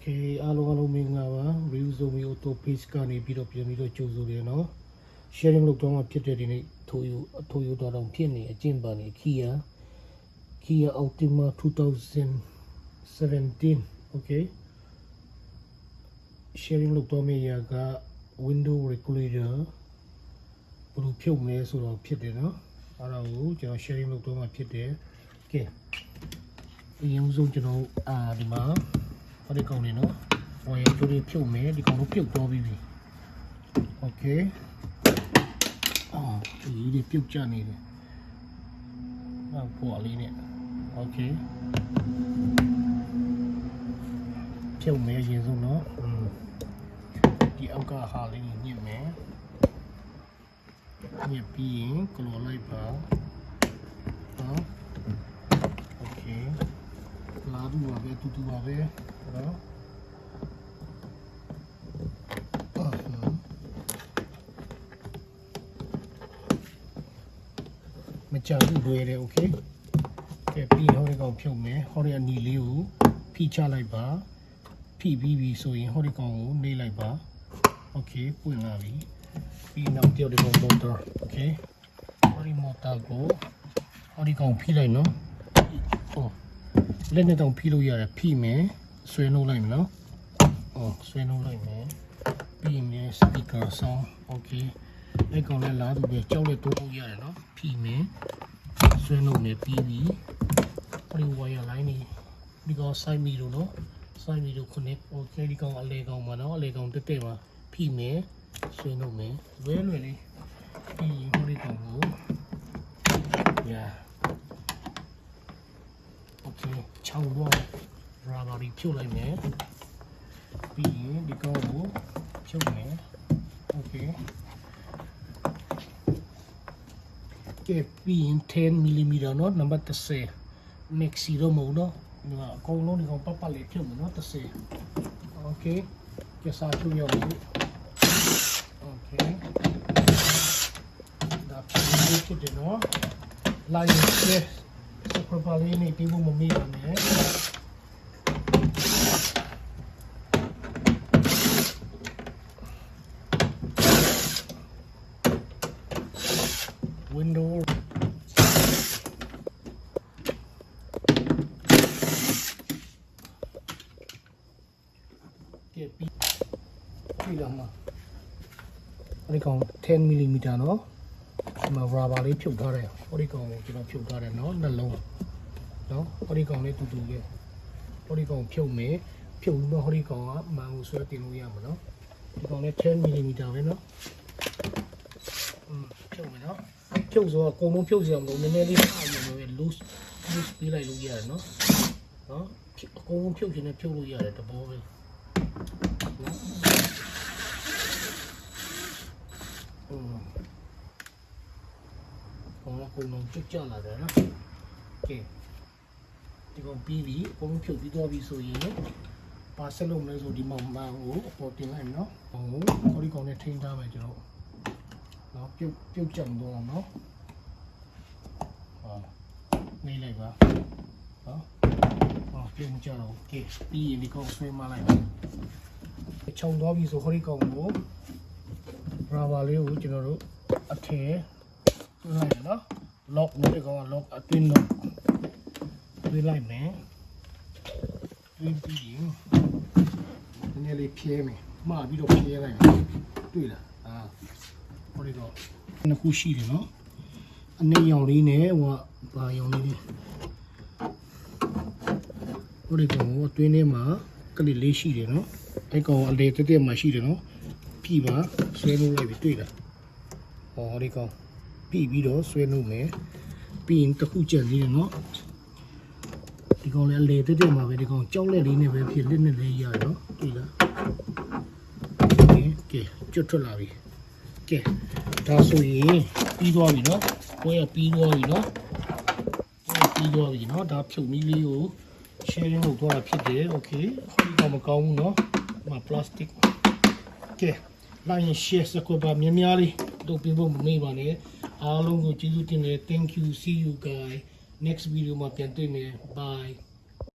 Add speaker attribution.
Speaker 1: Okay အားလုံးအားလုံးမင်္ဂလာပါ review zombie auto page ကနေပြီးတော့ပြန်ပြီးတော့ကြိုဆိုတယ်နော် sharing လုပ်တော့မှဖြစ်တဲ့ဒီနေ့ထိုယူအထိုယူတော့တော့ဖြစ်နေအကျင့်ပါနေ Kia Kia Optima 2017 okay sharing လုပ်တော့မယ့်ရာက window regulator ဘယ်လိုဖြုတ်မလဲဆိုတော့ဖြစ်တယ်နော်အဲ့ဒါကိုကျွန်တော် sharing လုပ်တော့မှဖြစ်တယ် okay အရင်ဆုံးကျွန်တော်အာဒီမှာ ဟောဒီကောင်နေနော်ဝယ်ကြိုးလေးဖြုတ်မယ်ဒီကောင်တို့ပြုတ်သွားပြီးပြီโอเคအော်ဒီဒီပြုတ်ကြနေတယ်နောက်ပေါ်လေးနဲ့โอเคဖြုတ်မယ်အရင်ဆုံးနော်อืมဒီအောက်ကဟာလေးညှစ်မယ်ညှစ်ပြီးရင်ကလော်လိုက်ပါနော်โอเค လာတူပါပဲတူတူပါပဲ နော်အာဟမ်မကြဘူးလွယ်တယ်โอเคကဲပြီးဟောဒီကောင်ဖြုတ်မယ်ဟောဒီအနီလေးကိုဖိချလိုက်ပါဖိပြီးပြီဆိုရင်ဟောဒီကောင်ကိုနှိပ်လိုက်ပါโอเคပွင့်လာပြီပြီးနောက်တစ်ယောက်ဒီကောင်မော်တာโอเคဟောဒီမော်တာကိုဟောဒီကောင်ဖိလိုက်နော်ဟော လက်နဲ့တောင်ဖိလို့ရတယ်ဖိမယ် ဆွဲနှုတ်လိုက်မယ်နော်။အော်ဆွဲနှုတ်လိုက်မယ်။ပြီးရင်စပီကာဆောင်းโอเคအဲ့ကောင်လည်းလာသူပဲကြောက်လက်တိုးဖို့ရတယ်နော်။ဖိမယ်ဆွဲနှုတ်နေပြီးပြီ။အဲ့ဒီဝါယာလိုင်းနေဒီကောင်စိုက်မီလို့နော်။စိုက်မီလို့ခုနှစ်โอเคဒီကောင်အလေကောင်မှာနော်အလေကောင်တက်တက်မှာဖိမယ်ဆွဲနှုတ်မယ်လွယ်လွယ်လေး ဖြုတ်လိုက်မယ်ပြီးရင်ဒီကောင်ကိုဖြုတ်မယ်โอเคကဲပြီးရင်10 mm เนาะနံပါတ်30 maxi တော့မဟုတ်เนาะဒီမှာအကုန်လုံးဒီကောင်ပတ်ပတ်လေးဖြုတ်မယ်เนาะ30โอเคကဲစားဖြုတ်ရအောင်โอเคဒါဖြုတ်လို့ဖြစ်တယ်เนาะလိုက်ရစပပလေးနေပြီးဖို့မမေ့ပါနဲ့ ရှိလာမှာအဲ့ဒီကောင်10 mm နော်ဒီမှာ rubber လေးဖြုတ်ထားတယ်ဟောဒီကောင်ကိုကျွန်တော်ဖြုတ်ထားတယ်နော်နှလုံးနော်ဟောဒီကောင်လေးတူတူပဲဟောဒီကောင်ဖြုတ်မယ်ဖြုတ်လို့ဟောဒီကောင်ကမန်ကိုဆွဲတင်လို့ရမှာနော်ဒီကောင်လေး10 mm ပဲနော်อืมဖြုတ်မယ်နော်ဖြုတ်ဆိုတော့အကုန်လုံးဖြုတ်စီအောင်လို့နည်းနည်းလေးအားရမယ်ပဲ loose loose ပေးလိုက်လို့ရတယ်နော်နော်အကုန်လုံးဖြုတ်ခြင်းနဲ့ဖြုတ်လို့ရတယ်တဘောပဲ ကပုံလုံးကျွတ်ကြလာတယ်နော်ကဲဒီကောင်ပြီးပြီပုံဖြုတ်ပြီးတော့ပြီဆိုရင်ပါဆက်လို့မလဲဆိုဒီမှာမန်ကိုအပေါ်တင်လိုက်နော်ဟိုခေါဒီကောင်နဲ့ထိန်းထားမယ်ကျွန်တော်နော်ပြုတ်ပြုတ်ကြံတော့အောင်နော်ဟာနေလိုက်ပါနော်ဟောပြုတ်မကြတော့ကဲပြီးရင်ဒီကောင်ဆွဲမလိုက်ခြုံတော့ပြီဆိုခေါဒီကောင်ကိုရာဘာလေးကိုကျွန်တော်တို့အထည်လိုက်ရနော် lock နဲ့ဒီကောင်က lock အတွင်း lock ပြေးလိုက်မယ်ပြေးပြီးရင်နည်းနည်းလေးဖြဲမယ်မှားပြီးတော့ဖြဲလိုက်မယ်တွေ့လားအာဟိုဒီတော့နှစ်ခုရှိတယ်နော်အနေရောင်လေးနဲ့ဟိုကဘာရောင်လေးလဲဟိုဒီကောင်ကအတွင်းထဲမှာကလေးလေးရှိတယ်နော်အဲ့ကောင်အလေတက်တက်မှရှိတယ်နော်ပြီပါဆွဲလို့လိုက်ပြီတွေ့လားဟောဒီကောင် ပြီးပြီးတော့ဆွဲနှုတ်မယ်ပြီးရင်တစ်ခုချက်လေးနော်ဒီကောင်လည်းအလေတက်တက်မှာပဲဒီကောင်ကြောက်လက်လေးနဲ့ပဲဖြစ်လက်နဲ့လေးရရောတွေ့လားကဲကဲကျွတ်ထွက်လာပြီကဲဒါဆိုရင်ပြီးသွားပြီနော်ကိုရပြီးသွားပြီနော်ပြီးသွားပြီနော်ဒါဖြုတ်နည်းလေးကို sharing လုပ်သွားတာဖြစ်တယ် okay ဒီကောင်မကောင်းဘူးနော်ဒီမှာ plastic ကဲလိုက်ရင် share စကွပါများများလေးလုပ်ပြဖို့မမေ့ပါနဲ့ အားလုံးကိုကျေးဇူးတင်တယ် thank you see you guys next video မှာပြန်တွေ့မယ် bye